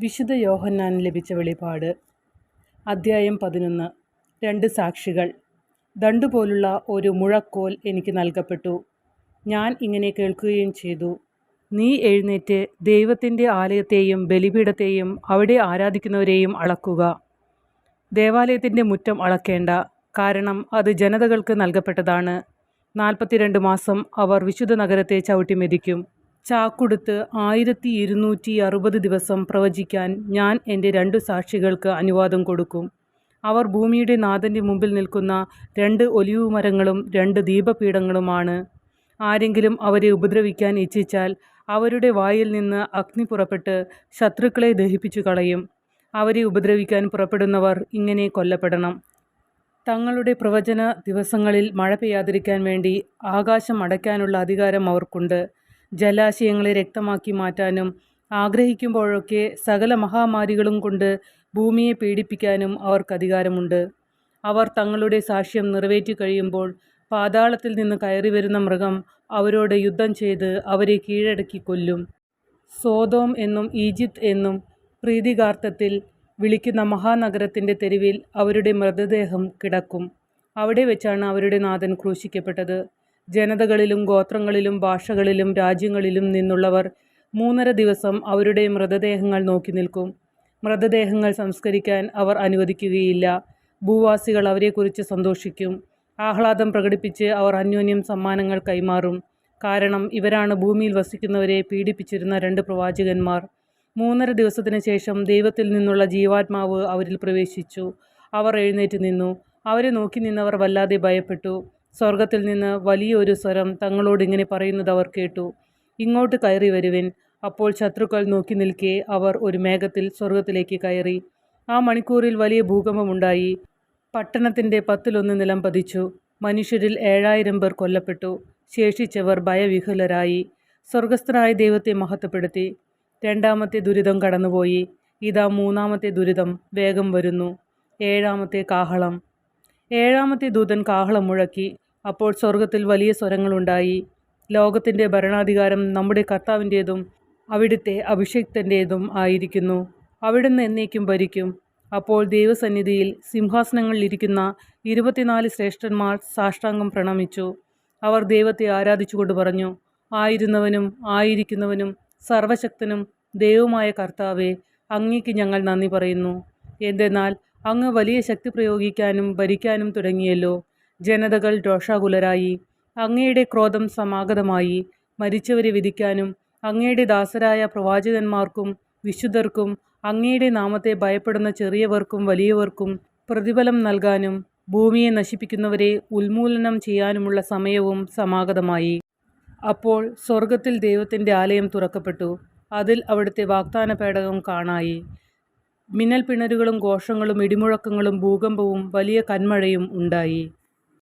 വിശുദ്ധ യോഹന്നാൻ ലഭിച്ച വെളിപാട്. അദ്ധ്യായം പതിനൊന്ന്. രണ്ട് സാക്ഷികൾ. ദണ്ടുപോലുള്ള ഒരു മുഴക്കോൽ എനിക്ക് നൽകപ്പെട്ടു. ഞാൻ ഇങ്ങനെ കേൾക്കുകയും ചെയ്തു. നീ എഴുന്നേറ്റ് ദൈവത്തിന്റെ ആലയത്തെയും ബലിപീഠത്തെയും അവിടെ ആരാധിക്കുന്നവരെയും അളക്കുക. ദേവാലയത്തിന്റെ മുറ്റം അളക്കേണ്ട കാരണം അത് ജനതകൾക്ക് നൽകപ്പെട്ടതാണ്. നാൽപ്പത്തിരണ്ട് മാസം അവർ വിശുദ്ധ നഗരത്തെ ചവിട്ടി മെതിക്കും ചാക്കുടുത്ത് ആയിരത്തി ഇരുന്നൂറ്റി അറുപത് ദിവസം പ്രവചിക്കാൻ ഞാൻ എന്റെ രണ്ട് സാക്ഷികൾക്ക് അനുവാദം കൊടുക്കും. അവർ ഭൂമിയുടെ നാഥന്റെ മുമ്പിൽ നിൽക്കുന്ന രണ്ട് ഒലിവ് മരങ്ങളും രണ്ട് ദീപപീഠങ്ങളുമാണ്. ആരെങ്കിലും അവരെ ഉപദ്രവിക്കാൻ ഇച്ഛിച്ചാൽ അവരുടെ വായിൽ നിന്ന് അഗ്നി പുറപ്പെട്ട് ശത്രുക്കളെ ദഹിപ്പിച്ചു കളയും. അവരെ ഉപദ്രവിക്കാൻ പുറപ്പെടുന്നവർ ഇങ്ങനെ കൊല്ലപ്പെടണം. തങ്ങളുടെ പ്രവചന ദിവസങ്ങളിൽ മഴ പെയ്യാതിരിക്കാൻ വേണ്ടി ആകാശം അടയ്ക്കാനുള്ള അധികാരം അവർക്കുണ്ട്. ജലാശയങ്ങളെ രക്തമാക്കി മാറ്റാനും ആഗ്രഹിക്കുമ്പോഴൊക്കെ സകല മഹാമാരികളും കൊണ്ട് ഭൂമിയെ പീഡിപ്പിക്കാനും അവർക്ക് അധികാരമുണ്ട്. അവർ തങ്ങളുടെ സാക്ഷ്യം നിറവേറ്റി കഴിയുമ്പോൾ പാതാളത്തിൽ നിന്ന് കയറി വരുന്ന മൃഗം അവരോട് യുദ്ധം ചെയ്ത് അവരെ കീഴടക്കി കൊല്ലും. സോതോം എന്നും ഈജിപ്ത് എന്നും പ്രീതികാർത്ഥത്തിൽ വിളിക്കുന്ന മഹാനഗരത്തിന്റെ തെരുവിൽ അവരുടെ മൃതദേഹം കിടക്കും. അവിടെ വെച്ചാണ് അവരുടെ നാഥൻ ക്രൂശിക്കപ്പെട്ടത്. ജനതകളിലും ഗോത്രങ്ങളിലും ഭാഷകളിലും രാജ്യങ്ങളിലും നിന്നുള്ളവർ മൂന്നര ദിവസം അവരുടെ മൃതദേഹങ്ങൾ നോക്കി നിൽക്കും. മൃതദേഹങ്ങൾ സംസ്കരിക്കാൻ അവർ അനുവദിക്കുകയില്ല. ഭൂവാസികൾ അവരെക്കുറിച്ച് സന്തോഷിക്കും. ആഹ്ലാദം പ്രകടിപ്പിച്ച് അവർ അന്യോന്യം സമ്മാനങ്ങൾ കൈമാറും. കാരണം ഇവരാണ് ഭൂമിയിൽ വസിക്കുന്നവരെ പീഡിപ്പിച്ചിരുന്ന രണ്ട് പ്രവാചകന്മാർ. മൂന്നര ദിവസത്തിന് ശേഷം ദൈവത്തിൽ നിന്നുള്ള ജീവാത്മാവ് അവരിൽ പ്രവേശിച്ചു. അവർ എഴുന്നേറ്റ് നിന്നു. അവരെ നോക്കി നിന്നവർ വല്ലാതെ ഭയപ്പെട്ടു. സ്വർഗത്തിൽ നിന്ന് വലിയൊരു സ്വരം തങ്ങളോട് ഇങ്ങനെ പറയുന്നത് അവർ കേട്ടു. ഇങ്ങോട്ട് കയറി വരുവിൻ. അപ്പോൾ ശത്രുക്കൾ നോക്കി നിൽക്കെ അവർ ഒരു മേഘത്തിൽ സ്വർഗത്തിലേക്ക് കയറി. ആ മണിക്കൂറിൽ വലിയ ഭൂകമ്പമുണ്ടായി പട്ടണത്തിന്റെ പത്തിലൊന്ന് നിലം പതിച്ചു. മനുഷ്യരിൽ ഏഴായിരം പേർ കൊല്ലപ്പെട്ടു. ശേഷിച്ചവർ ഭയവിഹുലരായി സ്വർഗസ്ഥനായ ദൈവത്തെ മഹത്വപ്പെടുത്തി. രണ്ടാമത്തെ ദുരിതം കടന്നുപോയി. ഇതാ മൂന്നാമത്തെ ദുരിതം. വേഗം വരുന്നു. ഏഴാമത്തെ കാഹളം. ഏഴാമത്തെ ദൂതൻ കാഹളം മുഴക്കി. അപ്പോൾ സ്വർഗത്തിൽ വലിയ സ്വരങ്ങളുണ്ടായി. ലോകത്തിന്റെ ഭരണാധികാരം നമ്മുടെ കർത്താവിന്റേതും അവിടുത്തെ അഭിഷേക്തന്റേതും ആയിരിക്കുന്നു. അവിടുന്ന് എന്നേക്കും ഭരിക്കും. അപ്പോൾ ദൈവസന്നിധിയിൽ സിംഹാസനങ്ങളിൽ ഇരിക്കുന്ന ഇരുപത്തിനാല് ശ്രേഷ്ഠന്മാർ സാഷ്ടാംഗം പ്രണമിച്ചു. അവർ ദൈവത്തെ ആരാധിച്ചുകൊണ്ട് പറഞ്ഞു ആയിരുന്നവനും ആയിരിക്കുന്നവനും സർവശക്തനും ദൈവമായ കർത്താവെ അങ്ങേക്ക് ഞങ്ങൾ നന്ദി പറയുന്നു. എന്തെന്നാൽ അങ്ങ് വലിയ ശക്തി പ്രയോഗിക്കാനും ഭരിക്കാനും തുടങ്ങിയല്ലോ. ജനതകൾ രോഷാകുലരായി. അങ്ങയുടെ ക്രോധം സമാഗതമായി. മരിച്ചവരെ വിധിക്കാനും അങ്ങയുടെ ദാസരായ പ്രവാചകന്മാർക്കും വിശുദ്ധർക്കും അങ്ങയുടെ നാമത്തെ ഭയപ്പെടുന്ന ചെറിയവർക്കും വലിയവർക്കും പ്രതിഫലം നൽകാനും ഭൂമിയെ നശിപ്പിക്കുന്നവരെ ഉന്മൂലനം ചെയ്യാനുമുള്ള സമയവും സമാഗതമായി. അപ്പോൾ സ്വർഗത്തിൽ ദൈവത്തിന്റെ ആലയം തുറക്കപ്പെട്ടു. അതിൽ അവിടുത്തെ വാഗ്ദാന പേടകം കാണായി. മിന്നൽ പിണരുകളും ഘോഷങ്ങളും ഇടിമുഴക്കങ്ങളും ഭൂകമ്പവും വലിയ കന്മഴയും ഉണ്ടായി.